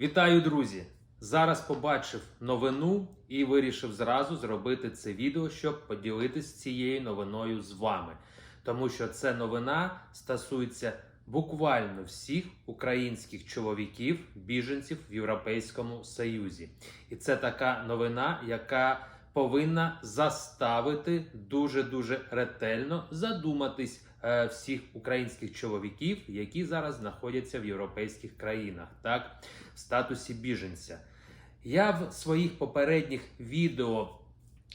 Вітаю, друзі! Зараз побачив новину і вирішив зразу зробити це відео, щоб поділитися цією новиною з вами. Тому що це новина стосується буквально всіх українських чоловіків, біженців в Європейському Союзі. І це така новина, яка повинна заставити дуже дуже ретельно задуматись всіх українських чоловіків, які зараз знаходяться в європейських країнах, так в статусі біженця. Я в своїх попередніх відео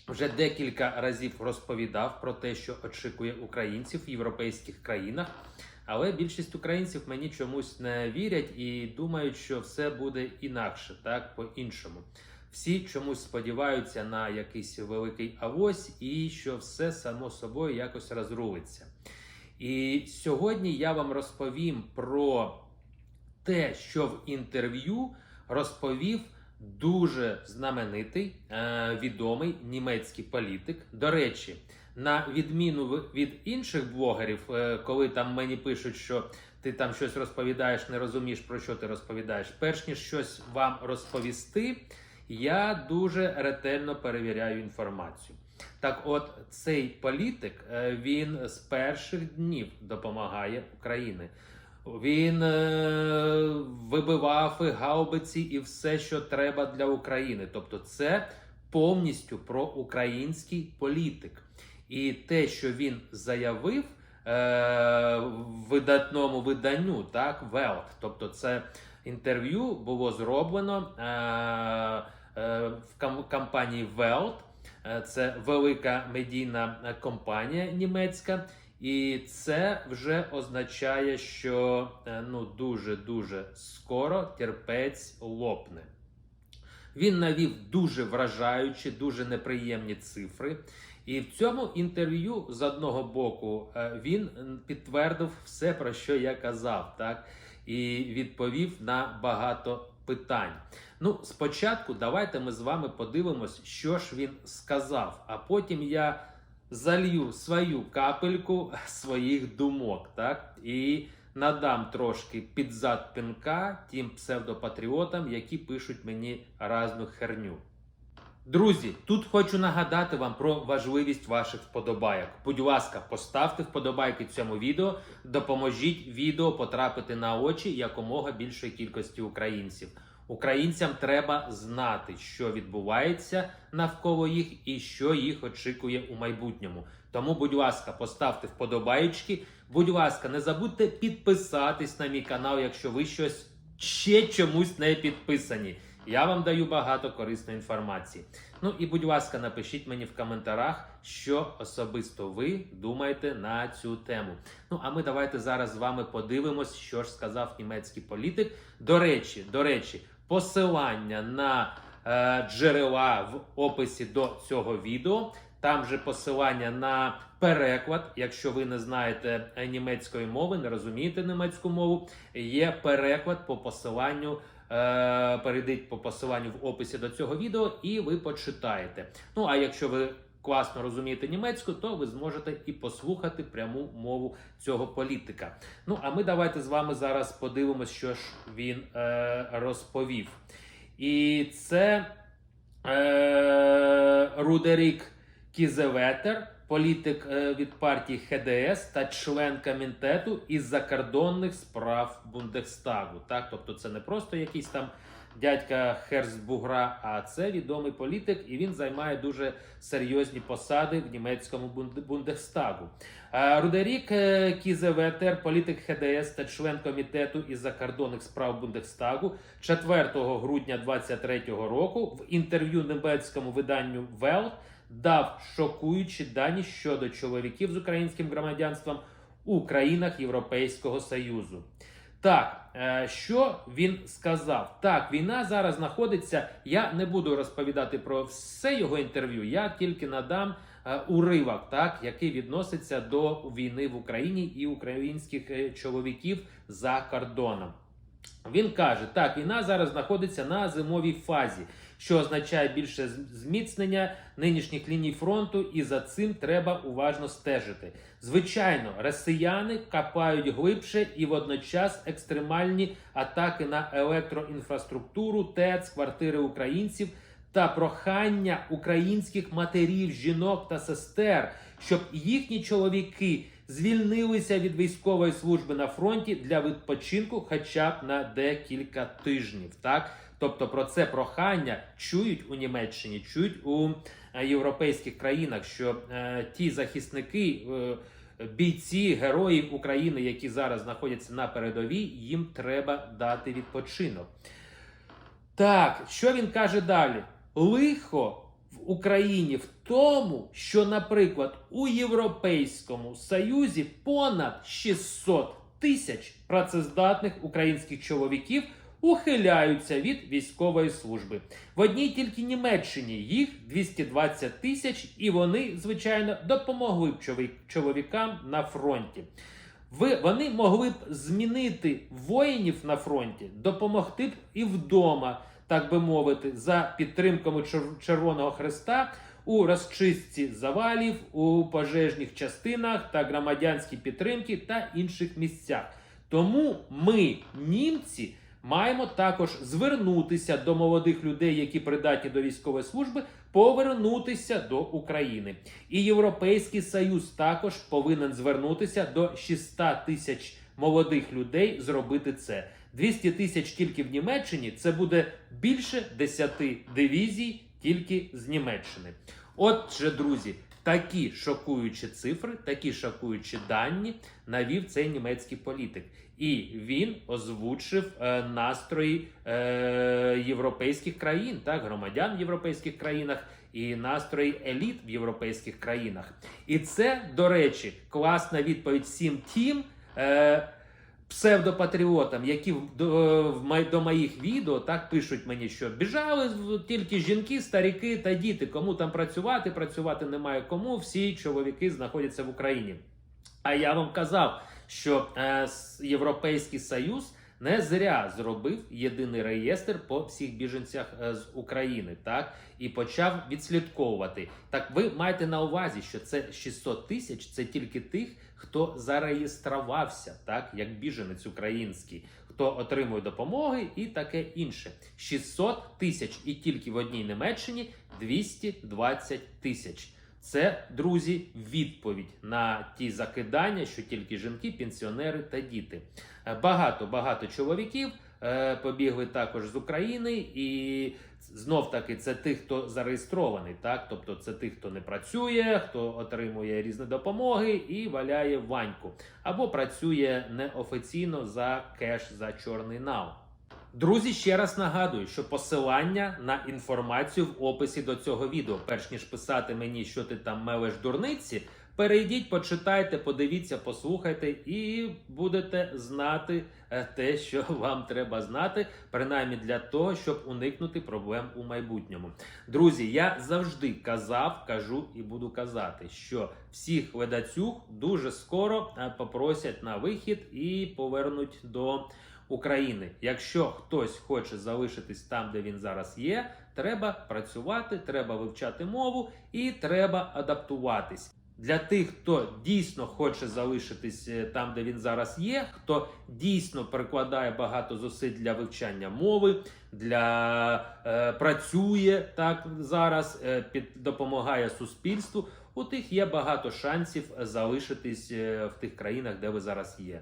вже декілька разів розповідав про те, що очікує українців в європейських країнах. Але більшість українців мені чомусь не вірять і думають, що все буде інакше, так по-іншому. Всі чомусь сподіваються на якийсь великий авось і що все само собою якось розрулиться. І сьогодні я вам розповім про те, що в інтерв'ю розповів дуже знаменитий е, відомий німецький політик. До речі, на відміну від інших блогерів, е, коли там мені пишуть, що ти там щось розповідаєш, не розумієш про що ти розповідаєш. Перш ніж щось вам розповісти, я дуже ретельно перевіряю інформацію. Так, от цей політик е, він з перших днів допомагає Україні. Він е, вибивав і гаубиці і все, що треба для України. Тобто, це повністю про український політик. І те, що він заявив е, в видатному виданню, так, Welt, тобто це інтерв'ю було зроблено е, е, в компанії Welt. Е, Це велика медійна е, компанія німецька. І це вже означає, що е, ну дуже дуже скоро терпець лопне. Він навів дуже вражаючі, дуже неприємні цифри. І в цьому інтерв'ю з одного боку він підтвердив все, про що я казав, так і відповів на багато питань. Ну, спочатку давайте ми з вами подивимось, що ж він сказав, а потім я залью свою капельку своїх думок, так? І надам трошки підзад пинка тим псевдопатріотам, які пишуть мені разну херню. Друзі, тут хочу нагадати вам про важливість ваших вподобайок. Будь ласка, поставте вподобайки цьому відео, допоможіть відео потрапити на очі якомога більшої кількості українців. Українцям треба знати, що відбувається навколо їх і що їх очікує у майбутньому. Тому, будь ласка, поставте вподобаєчки. Будь ласка, не забудьте підписатись на мій канал, якщо ви щось ще чомусь не підписані. Я вам даю багато корисної інформації. Ну і будь ласка, напишіть мені в коментарях, що особисто ви думаєте на цю тему. Ну а ми давайте зараз з вами подивимось, що ж сказав німецький політик. До речі, до речі, посилання на е, джерела в описі до цього відео. Там же посилання на переклад. Якщо ви не знаєте е, німецької мови, не розумієте німецьку мову, є переклад по посиланню. Е, перейдіть по посиланню в описі до цього відео, і ви почитаєте. Ну а якщо ви класно розумієте німецьку, то ви зможете і послухати пряму мову цього політика. Ну а ми давайте з вами зараз подивимося, що ж він е, розповів. І це е, Рудерік Кізеветер, політик е, від партії ХДС та член комітету із закордонних справ Бундестагу. Так, тобто це не просто якийсь там дядька Херцбугра, а це відомий політик, і він займає дуже серйозні посади в німецькому Бунде- Бундестагу. Е, Рудерік е, Кізеветер, політик ХДС та член комітету із закордонних справ Бундестагу 4 грудня 2023 року в інтерв'ю німецькому виданню Welt дав шокуючі дані щодо чоловіків з українським громадянством у країнах Європейського Союзу. Так, е, що він сказав? Так, війна зараз знаходиться. Я не буду розповідати про все його інтерв'ю. Я тільки надам е, уривок, так, який відноситься до війни в Україні і українських е, чоловіків за кордоном. Він каже: так, війна зараз знаходиться на зимовій фазі, що означає більше зміцнення нинішніх ліній фронту, і за цим треба уважно стежити. Звичайно, росіяни копають глибше і водночас екстремальні атаки на електроінфраструктуру, ТЕЦ, квартири українців та прохання українських матерів, жінок та сестер, щоб їхні чоловіки звільнилися від військової служби на фронті для відпочинку, хоча б на декілька тижнів. Так, тобто про це прохання чують у Німеччині, чують у е, європейських країнах, що е, ті захисники. Е, Бійці, герої України, які зараз знаходяться на передовій, їм треба дати відпочинок. Так, що він каже далі? Лихо в Україні в тому, що, наприклад, у Європейському Союзі понад 600 тисяч працездатних українських чоловіків ухиляються від військової служби. В одній тільки Німеччині їх 220 тисяч, і вони, звичайно, допомогли б чоловікам на фронті. Вони могли б змінити воїнів на фронті, допомогти б і вдома, так би мовити, за підтримками Чер- Червоного Хреста у розчистці завалів, у пожежних частинах та громадянській підтримки та інших місцях. Тому ми, німці, маємо також звернутися до молодих людей, які придатні до військової служби, повернутися до України. І Європейський Союз також повинен звернутися до 600 тисяч молодих людей зробити це. 200 тисяч тільки в Німеччині це буде більше 10 дивізій тільки з Німеччини. Отже, друзі, такі шокуючі цифри, такі шокуючі дані навів цей німецький політик. І він озвучив е, настрої е, європейських країн, так, громадян в європейських країнах і настрої еліт в європейських країнах. І це, до речі, класна відповідь всім тим. Е, Псевдопатріотам, які до, до моїх відео так пишуть мені, що біжали тільки жінки, старіки та діти. Кому там працювати, працювати немає кому. Всі чоловіки знаходяться в Україні. А я вам казав, що е, Європейський Союз не зря зробив єдиний реєстр по всіх біженцях е, з України, так і почав відслідковувати. Так ви маєте на увазі, що це 600 тисяч це тільки тих, хто зареєструвався, так як біженець український, хто отримує допомоги і таке інше. 600 тисяч і тільки в одній Німеччині 220 тисяч. Це, друзі, відповідь на ті закидання, що тільки жінки, пенсіонери та діти. Е, Багато багато чоловіків е, побігли також з України, і знов таки це тих, хто зареєстрований, так тобто це тих, хто не працює, хто отримує різні допомоги і валяє ваньку, або працює неофіційно за кеш за чорний нау. Друзі, ще раз нагадую, що посилання на інформацію в описі до цього відео. Перш ніж писати мені, що ти там мелеш дурниці, перейдіть, почитайте, подивіться, послухайте, і будете знати е, те, що вам треба знати, принаймні для того, щоб уникнути проблем у майбутньому. Друзі, я завжди казав, кажу і буду казати, що всіх ледацюг дуже скоро е, попросять на вихід і повернуть до. України. Якщо хтось хоче залишитись там, де він зараз є, треба працювати, треба вивчати мову і треба адаптуватись. Для тих, хто дійсно хоче залишитись е, там, де він зараз є, хто дійсно прикладає багато зусиль для вивчання мови, для е, працює так зараз, е, під допомагає суспільству. У тих є багато шансів залишитись е, в тих країнах, де ви зараз є.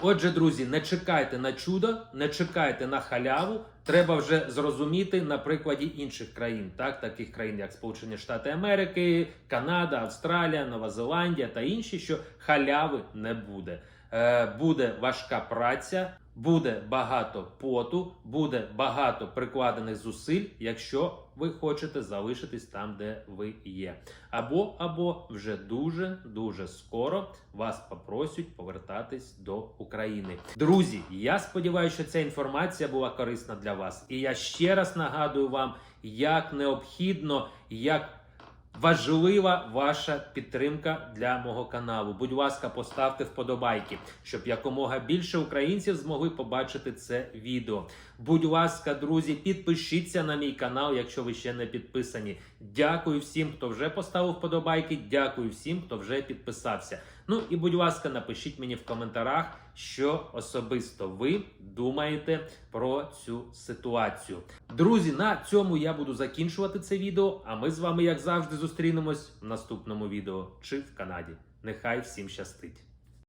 Отже, друзі, не чекайте на чудо, не чекайте на халяву. Треба вже зрозуміти на прикладі інших країн, так таких країн, як Сполучені Штати Америки, Канада, Австралія, Нова Зеландія та інші, що халяви не буде. Е, буде важка праця, буде багато поту, буде багато прикладених зусиль, якщо ви хочете залишитись там, де ви є. Або або вже дуже дуже скоро вас попросять повертатись до України. Друзі, я сподіваюся, що ця інформація була корисна для вас. І я ще раз нагадую вам, як необхідно, як Важлива ваша підтримка для мого каналу. Будь ласка, поставте вподобайки, щоб якомога більше українців змогли побачити це відео. Будь ласка, друзі, підпишіться на мій канал, якщо ви ще не підписані. Дякую всім, хто вже поставив вподобайки. Дякую всім, хто вже підписався. Ну і будь ласка, напишіть мені в коментарях, що особисто ви думаєте про цю ситуацію. Друзі, на цьому я буду закінчувати це відео. А ми з вами, як завжди, зустрінемось в наступному відео чи в Канаді. Нехай всім щастить!